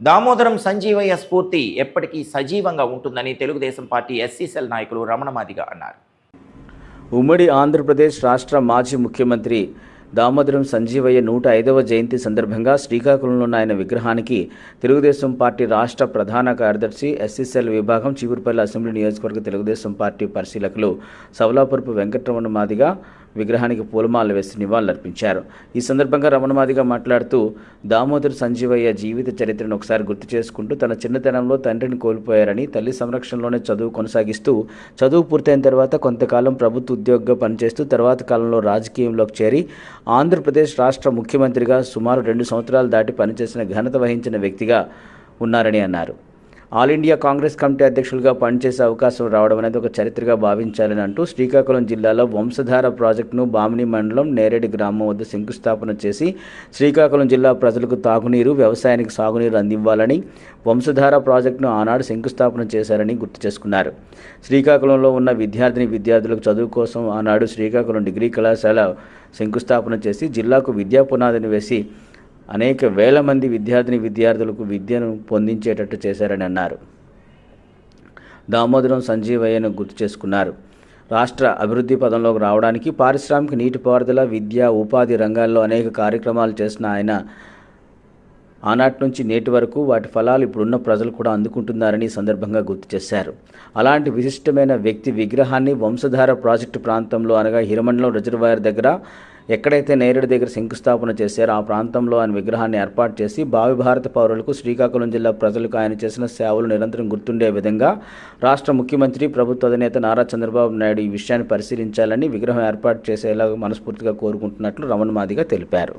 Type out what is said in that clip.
దామోదరం సంజీవయ్య స్ఫూర్తి ఎప్పటికీ సజీవంగా ఉంటుందని తెలుగుదేశం పార్టీ ఎస్సీసెల్ నాయకులు రమణమాదిగా అన్నారు. ఉమ్మడి ఆంధ్రప్రదేశ్ రాష్ట్ర మాజీ ముఖ్యమంత్రి దామోదరం సంజీవయ్య నూట ఐదవ జయంతి సందర్భంగా శ్రీకాకుళంలో ఆయన విగ్రహానికి తెలుగుదేశం పార్టీ రాష్ట్ర ప్రధాన కార్యదర్శి ఎస్ఎస్ఎల్ విభాగం చీపురుపల్లి అసెంబ్లీ నియోజకవర్గ తెలుగుదేశం పార్టీ పరిశీలకులు సవలాపురపు వెంకటరమణ మాదిగా విగ్రహానికి పూలమాలలు వేసి నివాళులర్పించారు. ఈ సందర్భంగా రమణమాదిగా మాట్లాడుతూ దామోదర్ సంజీవయ్య జీవిత చరిత్రను ఒకసారి గుర్తు చేసుకుంటూ తన చిన్నతనంలో తండ్రిని కోల్పోయారని తల్లి సంరక్షణలోనే చదువు కొనసాగిస్తూ చదువు పూర్తయిన తర్వాత కొంతకాలం ప్రభుత్వ ఉద్యోగంగా పనిచేస్తూ తర్వాత కాలంలో రాజకీయంలోకి చేరి ఆంధ్రప్రదేశ్ రాష్ట్ర ముఖ్యమంత్రిగా సుమారు రెండు సంవత్సరాలు దాటి పనిచేసిన ఘనత వహించిన వ్యక్తిగా ఉన్నారని అన్నారు. ఆల్ ఇండియా కాంగ్రెస్ కమిటీ అధ్యక్షులుగా పనిచేసే అవకాశం రావడం అనేది ఒక చరిత్రగా భావించాలని అంటూ శ్రీకాకుళం జిల్లాలో వంశధార ప్రాజెక్టును బామిని మండలం నేరేడు గ్రామం వద్ద శంకుస్థాపన చేసి శ్రీకాకుళం జిల్లా ప్రజలకు తాగునీరు వ్యవసాయానికి సాగునీరు అందివ్వాలని వంశధార ప్రాజెక్టును ఆనాడు శంకుస్థాపన చేశారని గుర్తు చేసుకున్నారు. శ్రీకాకుళంలో ఉన్న విద్యార్థిని విద్యార్థులకు చదువు కోసం ఆనాడు శ్రీకాకుళం డిగ్రీ కళాశాల శంకుస్థాపన చేసి జిల్లాకు విద్యా పునాదిని వేసి అనేక వేల మంది విద్యార్థిని విద్యార్థులకు విద్యను పొందించేటట్టు చేశారని అన్నారు. దామోదరం సంజీవయ్యను గుర్తు చేసుకున్నారు. రాష్ట్ర అభివృద్ధి పదంలోకి రావడానికి పారిశ్రామిక నీటిపారుదల విద్య ఉపాధి రంగాల్లో అనేక కార్యక్రమాలు చేసిన ఆయన ఆనాటి నుంచి నేటి వరకు వాటి ఫలాలు ఇప్పుడున్న ప్రజలు కూడా అందుకుంటున్నారని సందర్భంగా గుర్తు చేశారు. అలాంటి విశిష్టమైన వ్యక్తి విగ్రహాన్ని వంశధార ప్రాజెక్టు ప్రాంతంలో అనగా హిరమండలం రిజర్వాయర్ దగ్గర ఎక్కడైతే నేరేడు దగ్గర శంకుస్థాపన చేశారో ఆ ప్రాంతంలో ఆయన విగ్రహాన్ని ఏర్పాటు చేసి భావి భారత పౌరులకు శ్రీకాకుళం జిల్లా ప్రజలకు ఆయన చేసిన సేవలు నిరంతరం గుర్తుండే విధంగా రాష్ట్ర ముఖ్యమంత్రి ప్రభుత్వ అధినేత నారా చంద్రబాబు నాయుడు ఈ విషయాన్ని పరిశీలించాలని విగ్రహం ఏర్పాటు చేసేలా మనస్ఫూర్తిగా కోరుకుంటున్నట్లు రమణ మాదిగా తెలిపారు.